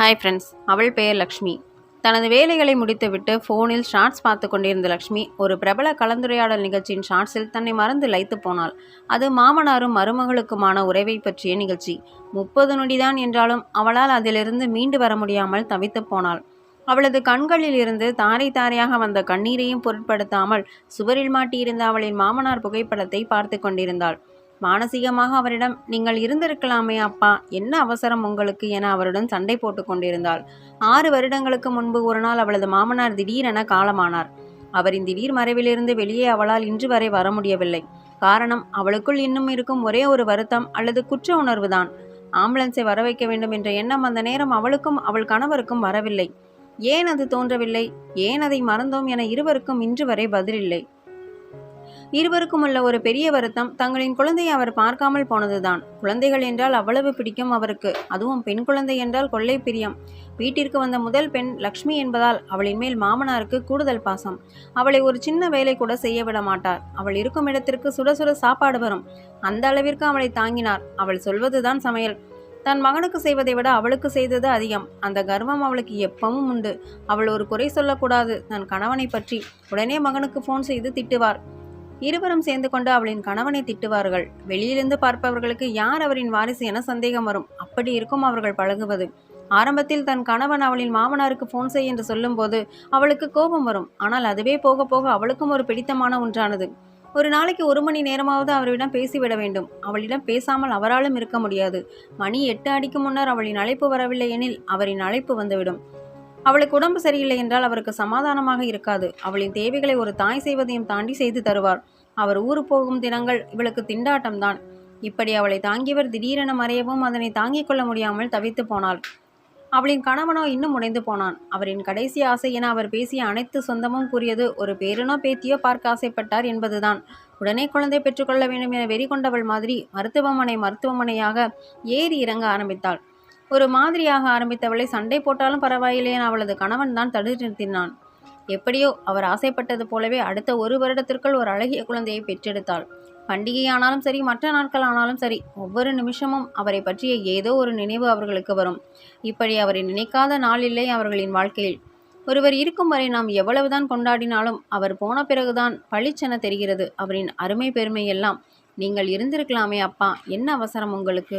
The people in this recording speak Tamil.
ஹாய் ஃப்ரெண்ட்ஸ் அவள் பெயர் லக்ஷ்மி. தனது வேலைகளை முடித்துவிட்டு ஃபோனில் ஷார்ட்ஸ் பார்த்து கொண்டிருந்த லக்ஷ்மி ஒரு பிரபல கலந்துரையாடல் நிகழ்ச்சியின் ஷார்ட்ஸில் தன்னை மறந்து லைத்து போனாள். அது மாமனாரும் மருமகளுக்குமான உறவை பற்றிய நிகழ்ச்சி. முப்பது நொடிதான் என்றாலும் அவளால் அதிலிருந்து மீண்டு வர முடியாமல் தவித்து போனாள். அவளது கண்களில் இருந்து தாரை தாரையாக வந்த கண்ணீரையும் பொருட்படுத்தாமல் சுவரில் மாட்டியிருந்த அவளின் மாமனார் புகைப்படத்தை பார்த்து கொண்டிருந்தாள். மானசீகமாக அவரிடம் நீங்கள் இருந்திருக்கலாமே அப்பா என்ன அவசரம் உங்களுக்கு? என அவருடன் சண்டை போட்டு கொண்டிருந்தாள். ஆறு வருடங்களுக்கு முன்பு ஒரு நாள் அவளது மாமனார் திடீரென காலமானார். அவரின் திடீர் மறைவிலிருந்து வெளியே அவளால் இன்று வரை வர முடியவில்லை. காரணம் அவளுக்குள் இன்னும் இருக்கும் ஒரே ஒரு வருத்தம் அல்லது குற்ற உணர்வுதான். ஆம்புலன்ஸை வர வைக்க வேண்டும் என்ற எண்ணம் அந்த நேரம் அவளுக்கும் அவள் கணவருக்கும் வரவில்லை. ஏன் அது தோன்றவில்லை? ஏன் அதை மறந்தோம்? என இருவருக்கும் இன்று வரை பதிலில்லை இருவருக்கும் உள்ள ஒரு பெரிய வருத்தம் தங்களின் குழந்தையை அவர் பார்க்காமல் போனதுதான். குழந்தைகள் என்றால் அவ்வளவு பிடிக்கும் அவருக்கு. அதுவும் பெண் குழந்தை என்றால் கொள்ளை பிரியம். வீட்டிற்கு வந்த முதல் பெண் லக்ஷ்மி என்பதால் அவளின் மேல் மாமனாருக்கு கூடுதல் பாசம். அவளை ஒரு சின்ன வேலை கூட செய்ய விட மாட்டார். அவள் இருக்கும் இடத்திற்கு சுட சுட சாப்பாடு வரும். அந்த அளவிற்கு அவளை தாங்கினார். அவள் சொல்வதுதான் சமையல். தன் மகனுக்கு செய்வதை விட அவளுக்கு செய்தது அதிகம். அந்த கர்வம் அவளுக்கு எப்பவும் உண்டு. அவள் ஒரு குறை சொல்லக்கூடாது. தன் கணவனை பற்றி உடனே மகனுக்கு ஃபோன் செய்து திட்டுவார். இருவரும் சேர்ந்து கொண்டு அவளின் கணவனை திட்டுவார்கள். வெளியிலிருந்து பார்ப்பவர்களுக்கு யார் அவரின் வாரிசு என சந்தேகம் வரும். அப்படி இருக்கும் அவர்கள் பழகுவது. ஆரம்பத்தில் தன் கணவன் அவளின் மாமனாருக்கு ஃபோன் செய் என்று சொல்லும்போது அவளுக்கு கோபம் வரும். ஆனால் அதுவே போக போக அவளுக்கும் ஒரு பிடித்தமான ஒன்றானது. ஒரு நாளைக்கு ஒரு மணி நேரமாவது அவரிடம் பேசிவிட வேண்டும். அவளிடம் பேசாமல் அவராலும் இருக்க முடியாது. மணி எட்டு அடிக்கு முன்னர் அவளின் அழைப்பு வரவில்லை எனில் அவரின் அழைப்பு வந்துவிடும். அவளுக்கு உடம்பு சரியில்லை என்றால் அவருக்கு சமாதானமாக இருக்காது. அவளின் தேவைகளை ஒரு தாய் செய்வதையும் தாண்டி செய்து தருவார். அவர் ஊரு போகும் தினங்கள் இவளுக்கு திண்டாட்டம்தான். இப்படி அவளை தாங்கியவர் திடீரென மறையவும் அதனை தாங்கிக் கொள்ள முடியாமல் தவித்து போனாள். அவளின் கணவனோ இன்னும் உடைந்து போனான். அவரின் கடைசி ஆசை என அவர் பேசிய அனைத்து சொந்தமும் கூறியது ஒரு பேரனோ பேத்தியோ பார்க்க ஆசைப்பட்டார் என்பதுதான். உடனே குழந்தை பெற்றுக்கொள்ள வேண்டும் என வெறி கொண்டவள் மாதிரி மருத்துவமனை மருத்துவமனையாக ஏறி இறங்க ஆரம்பித்தாள். ஒரு மாதிரியாக ஆரம்பித்தவளை சண்டை போட்டாலும் பரவாயில்லையே அவளது கணவன் தான் தடுத்து நிறுத்தினான். எப்படியோ அவர் ஆசைப்பட்டது போலவே அடுத்த ஒரு வருடத்திற்குள் ஒரு அழகிய குழந்தையை பெற்றெடுத்தாள். பண்டிகை ஆனாலும் சரி மற்ற நாட்கள் ஆனாலும் சரி ஒவ்வொரு நிமிஷமும் அவரை பற்றிய ஏதோ ஒரு நினைவு அவர்களுக்கு வரும். இப்படி அவரை நினைக்காத நாள் இல்லை அவர்களின் வாழ்க்கையில். ஒருவர் இருக்கும் வரை நாம் எவ்வளவுதான் கொண்டாடினாலும் அவர் போன பிறகுதான் பளிச்சென தெரிகிறது அவரின் அருமை பெருமை எல்லாம் நீங்கள் இருந்திருக்கலாமே அப்பா என்ன அவசரம் உங்களுக்கு?